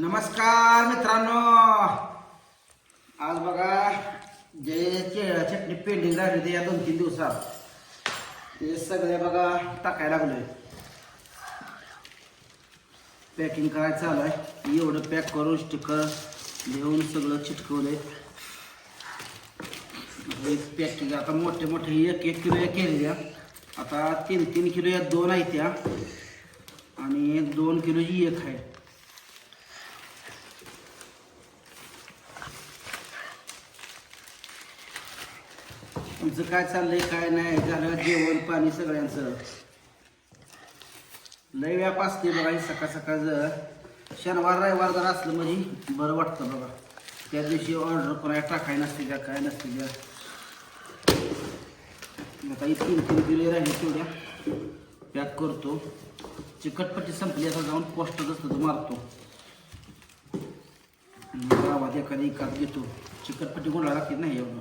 नमस्कार मित्रांनो. आज बघा जे चटणी पेंडिंग झाली होती या दोन तीन दिवसात ते सगळे बघा टाकायला लागलोय. पॅकिंग करायचं चालू आहे एवढं पॅक करून स्टिकर घेऊन सगळं चिटकवलंय. पॅकिंग आता मोठे मोठे एक एक किलो एक केलेल्या. आता तीन तीन किलो या दोन आहेत त्या आणि दोन किलोची एक आहे. तुमचं काय चाललंय काय नाही झालं जेवण पाणी सगळ्यांचं. लय व्याप असते बघा सकाळ सकाळ जर. शनिवार रविवार जर असलं म्हणजे बरं वाटतं बघा. त्या दिवशी ऑर्डर कोणाला टाकाय नसते का काय नसते का. आता तीन तीन किलो राहिले तेवढ्या. पॅक करतो. चिकटपट्टी संपली आता जाऊन पोस्ट जसं मारतो. गावात एखादी एकात घेतो. चिकटपट्टी गोळा लागते नाही एवढं.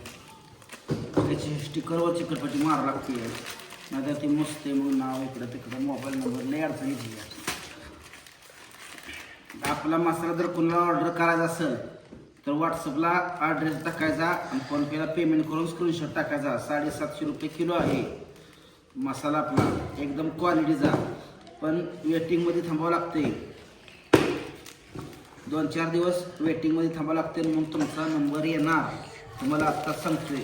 त्याची स्टिकरवर चिकटपट्टी मारा लागते नाही ती मस्त आहे मग नाव इकडं तिकडं मोबाईल नंबर लय अडचण येते आपला मसाला जर कोणाला ऑर्डर करायचा असेल तर व्हॉट्सअपला ॲड्रेस टाकायचा आणि फोनपेला पेमेंट करून स्क्रीनशॉट टाकायचा. साडेसातशे रुपये किलो आहे. मसाला आपला एकदम क्वालिटीचा पण वेटिंगमध्ये थांबावं लागते दोन चार दिवस वेटिंगमध्ये थांबावं लागते मग तुमचा नंबर येणार. तुम्हाला आत्ताच सांगतोय.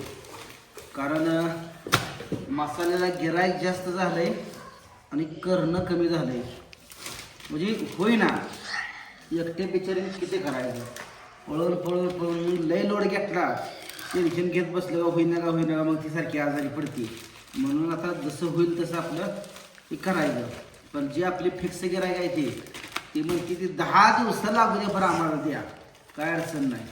कारण मसाल्याला गिरायक जास्त झालंय आणि करणं कमी झालंय. म्हणजे होईना. एकटे बिचारीने किती करायचं? पळून पळून पळून लय लोड घेतला. टेन्शन घेत बसलं का होईना का होईना का मग ती सारखी आजारी पडते. म्हणून आता जसं होईल तसं आपलं ते करायचं. पण जे आपली फिक्स गिरायक आहे ते ती म्हणते ती दहा दिवस लागू दे बरं आम्हाला द्या. काय अडचण नाही.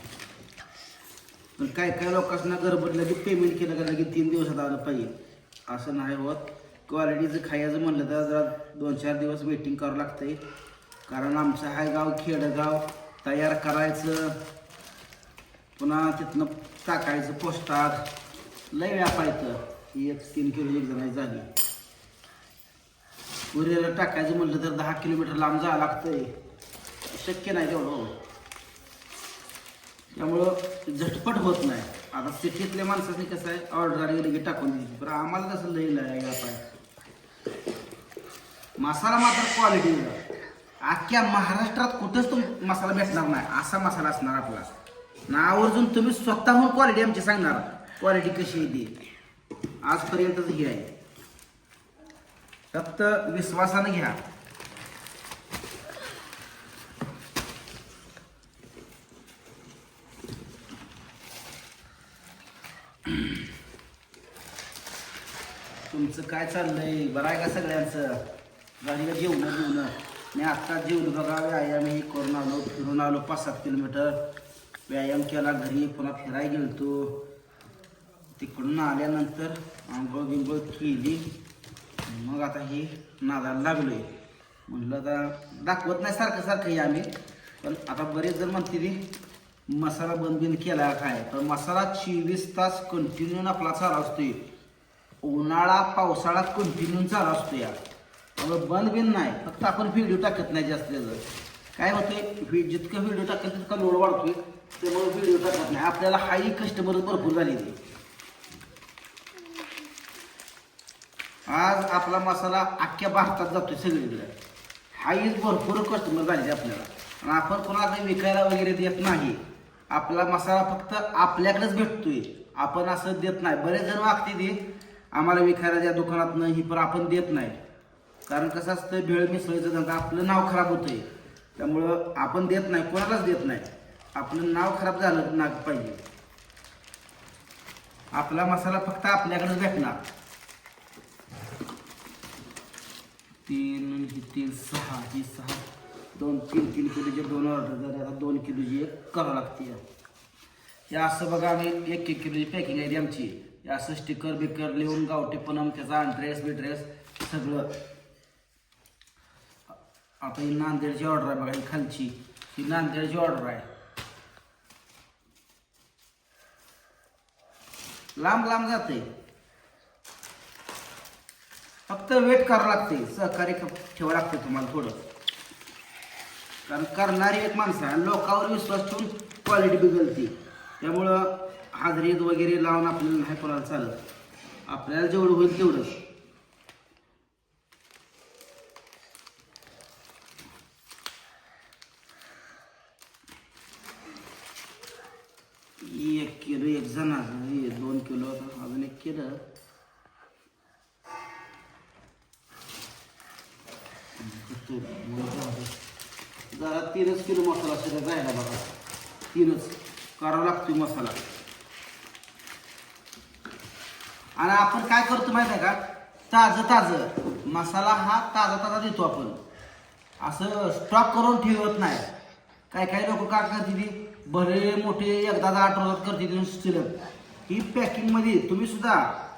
पण काय काय लोकांना गरबड लगेच पेमेंट केलं का लगेच तीन दिवसात आलं पाहिजे? असं नाही होत. क्वालिटीचं खायचं म्हणलं तर जरा दोन चार दिवस वेटिंग करावं लागतंय. कारण आमचं हाय गाव खेडगाव तयार करायचं. पुन्हा तिथनं टाकायचं पोस्टात. लय व्यापायचं एक तीन किलो एक जणांची झाली कुरिअरला टाकायचं म्हणलं तर दहा किलोमीटर लांब जावं लागतंय. शक्य नाही तेवढं. हो. त्यामुळं झटपट होत नाही. आता सिटीतल्या माणसाने कसं आहे ऑर्डर आली टाकून द्यायची पण आम्हाला कसं लई लय व्यापार. मसाला मात्र क्वालिटी अख्ख्या महाराष्ट्रात कुठंच तुम मसाला भेटणार नाही. असा मसाला असणार आपला. ना आवर्जून तुम्ही स्वतःहून क्वालिटी आमची सांगणार. क्वालिटी कशी येते आजपर्यंतच ही आहे. फक्त विश्वासानं घ्या. तुमचं काय चाललंय? बरं आहे का सगळ्यांचं? गाडीला जेवणं जेवणं मी आत्ता जेवलो बघा व्यायाम हे करून आलो फिरून आलो पाच सात किलोमीटर. व्यायाम केला घरी पुन्हा फिरायला गेलतो. तिकडून आल्यानंतर आंघोळ बिंघोळ केली. मग आता हे नादाला लागलोय. म्हणलं आता दाखवत नाही सारखं सारखं हे आम्ही. पण आता बरेच जण म्हणते ती मसाला बंद बिंद केला काय? तर मसाला चोवीस तास कंटिन्यू आपला चालू असतोय. उन्हाळा पावसाळा कंटिन्यू चालू असतो या त्यामुळे बंद बिन नाही फक्त आपण व्हिडिओ टाकत नाही जास्त जर काय होतंय? जितकं व्हिडिओ टाकत तितका लोड वाढतोय. त्यामुळे व्हिडिओ टाकत नाही. आपल्याला हाही कस्टमर भरपूर झालेली आज आपला मसाला अख्ख्या भारतात जातोय सगळीकडे. हाही भरपूर कस्टमर झालेले आपल्याला. आणि आपण कोणाला विकायला वगैरे देत नाही. आपला मसाला फक्त आपल्याकडेच भेटतोय. आपण असं देत नाही. बरेच जण वागते ते आम्हाला विकायला द्या दुकानात ही पण आपण देत नाही. कारण कसं असतं भेळ मिसळीचं धंदा आपलं नाव खराब होतंय. त्यामुळं आपण देत नाही कोणालाच देत नाही. आपलं नाव खराब झालं ना पाहिजे. आपला मसाला फक्त आपल्याकडेच भेटणार. तीन ही तीन सहा ही सहा. दोन तीन तीन किलोचे दोन ऑर्डर झाले. आता दोन किलोची एक करावं लागते. हे असं बघा आम्ही एक एक किलोची पॅकिंग आहे ती आमची. हे असं स्टिकर बिकर लिहून गावठी पण त्याचा ड्रेस बिड्रेस सगळं. आता ही नांदेडची ऑर्डर आहे बघा ही खालची. ही नांदेडची ऑर्डर आहे. लांब लांब जाते. फक्त वेट करावं लागते. सहकार्य ठेवावं लागते तुम्हाला थोडं. कारण करणारी एक माणसं आहे. लोकांवर विश्वास ठेवून क्वालिटी बिघडते त्यामुळं हाजरीत वगैरे लावून आपल्याला नाही कोणाला चालत. आपल्याला जेवढं होईल तेवढंच. एक किलो एक जण हे दोन किलो अजून एक किलो. जरा तीनच किलो मसाला शिल्लक राहिला बघा. तीनच. करावा लागतो मसाला. आणि आपण काय करतो माहिती आहे का? ताजं ताजं. मसाला हा ताजा ताजा देतो आपण. असं स्टॉक करून ठेवत नाही. काय काही लोक काय करते ती? भले मोठे एकदा आठ करते ती ही पॅकिंगमध्ये तुम्ही सुद्धा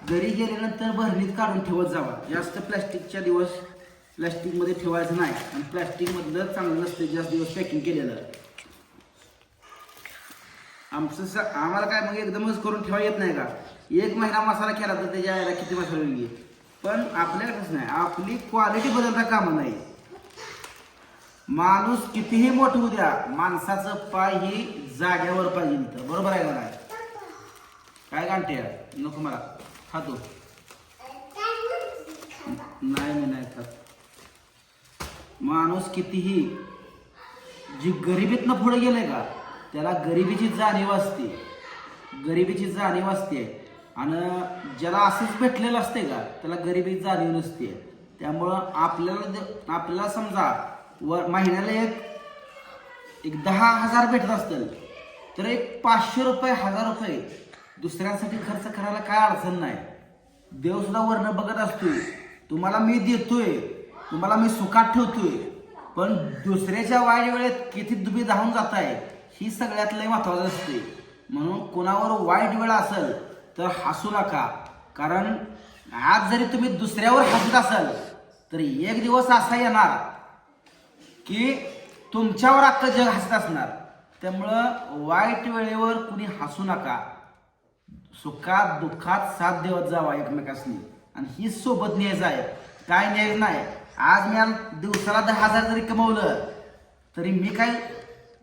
घरी गेल्यानंतर भरणीत काढून ठेवत जावा. जास्त प्लॅस्टिकच्या दिवस प्लॅस्टिकमध्ये ठेवायचं नाही. आणि प्लॅस्टिकमधलं चांगलं नसते जास्त दिवस पॅकिंग केलेलं. आमचं स आम्हाला काय मग एकदमच करून ठेवा येत नाही का? एक महिना मसाला केला तर त्याच्या यायला किती मसाला होईल पण आपल्याला कसं नाही आपली क्वालिटी बदलता कामं नाही. माणूस कितीही मोठं होऊ द्या माणसाचं पाय ही जाग्यावर पाहिजे इथं. बरोबर आहे का नाही? काय गांठे नको मला. खातो. नाही मी नाही खात. माणूस कितीही जी गरिबीतनं पुढे गेले का त्याला गरिबीची जाणीव असते. गरिबीची जाणीव असते. आणि ज्याला असंच भेटलेलं असते का त्याला गरिबीची जाणीव नसते. त्यामुळं आपल्याला आपल्याला समजा व महिन्याला एक एक दहा हजार भेटत असतील तर एक पाचशे रुपये हजार रुपये दुसऱ्यांसाठी खर्च करायला काय अडचण नाही. देवसुद्धा वर्ण बघत असतोय. तुम्हाला मी देतोय. तुम्हाला मी सुखात ठेवतोय पण दुसऱ्याच्या वाईट वेळेत किती तुम्ही धावून जाताय ही सगळ्यात लय महत्वाचं असते म्हणून कोणावर वाईट वेळ असेल तर हसू नका कारण आज जरी तुम्ही दुसऱ्यावर हसत असाल तर एक दिवस असा येणार की तुमच्यावर अख्खं जग हसत असणार. त्यामुळं वाईट वेळेवर कुणी हसू नका. सुखात दुःखात साथ देवत जावा एकमेकासनी. आणि ही सोबत न्यायचं आहे. काय न्यायचं नाही. आज मी दिवसाला दहा हजार जरी कमवलं तरी मी काय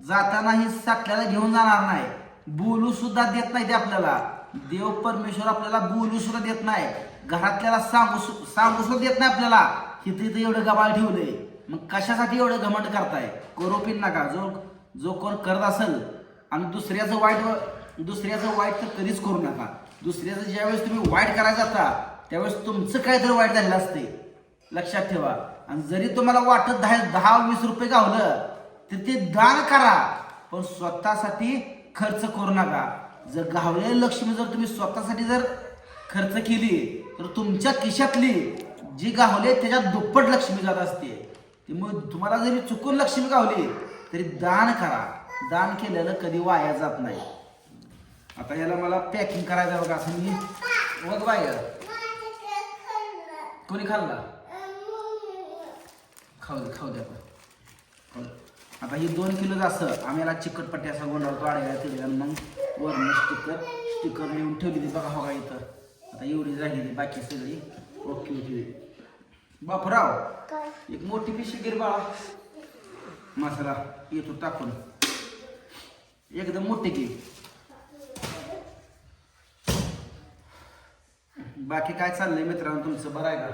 जाताना ही साठल्याला घेऊन जाणार नाही. बोलू सुद्धा देत नाही ते आपल्याला. देव परमेश्वर आपल्याला बोलू सुद्धा देत नाही. घरातल्याला सांगू सांगू सुद्धा देत नाही आपल्याला. इथं इथं एवढं गबाळ ठेवलंय. मग कशासाठी एवढं घमंड करताय? करोपीन नका. जो जो कोण करत असेल आणि दुसऱ्याचं वाईट व- दुसऱ्याचं वाईट तर कधीच करू नका. दुसऱ्याचं ज्यावेळेस तुम्ही वाईट करायला जाता त्यावेळेस तुमचं काहीतरी वाईट झालेलं असते लक्षात ठेवा. आणि जरी तुम्हाला वाटत दहा दहा वीस रुपये गावलं तर ते दान करा. पण स्वतःसाठी खर्च करू नका. जर गावलेली लक्ष्मी जर तुम्ही स्वतःसाठी जर खर्च केली तर तुमच्या खिशातली जी गावले त्याच्यात दुप्पट लक्ष्मी जात असते. त्यामुळे तुम्हाला जरी चुकून लक्ष्मी गावली तरी दान करा. दान केलेलं कधी वाया जात नाही. आता याला मला पॅकिंग करायचं बघा. असं मी बघ बाय कोणी खाल्ला? खाऊ दे खाऊ दे आता ही दोन किलो असं आम्ही याला चिकटपट्टी असा गोंडावतो आडायला तिथे आणि मग वरण स्टिकर स्टिकर लिहून ठेवली ती बघा हो का इथं. आता एवढी राहिली बाकी सगळी. ओके ओके बापराव एक मोठी पिशी गिर बाळा. मसाला येतो टाकून. एकदम मोठी की बाकी काय चाललंय मित्रांनो तुमचं? बरं आहे का?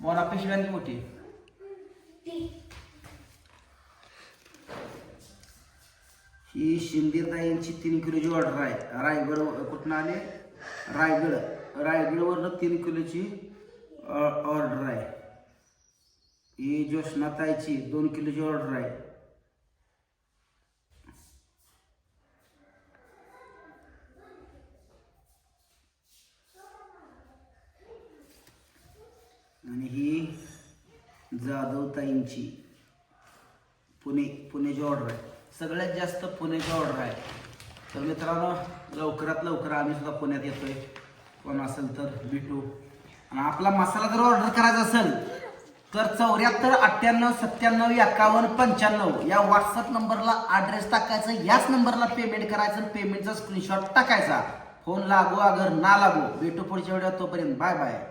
मोना पिशवी आणली मोठी. ही शिंदेताईंची तीन किलोची ऑर्डर आहे रायगड कुठनं आले? रायगड. रायगडवरनं तीन किलोची ऑर्डर आहे. ही जोशनाताईची दोन किलोची ऑर्डर आहे आणि ही जाधवताईंची. पुणे पुण्याची ऑर्डर आहे. सगळ्यात जास्त पुण्याची ऑर्डर आहे. तर मित्रांनो लवकरात लवकर आम्ही सुद्धा पुण्यात येतोय. कोण असेल तर भेटू. आणि आपला मसाला जर ऑर्डर करायचा असेल तर चौऱ्याहत्तर अठ्ठ्याण्णव सत्त्याण्णव एकावन्न पंच्याण्णव या व्हॉट्सअप नंबरला ॲड्रेस टाकायचा याच नंबरला पेमेंट करायचं पेमेंटचा स्क्रीनशॉट टाकायचा. फोन लागू अगर ना लागू भेटू पुढच्या वेळेला तोपर्यंत. Bye bye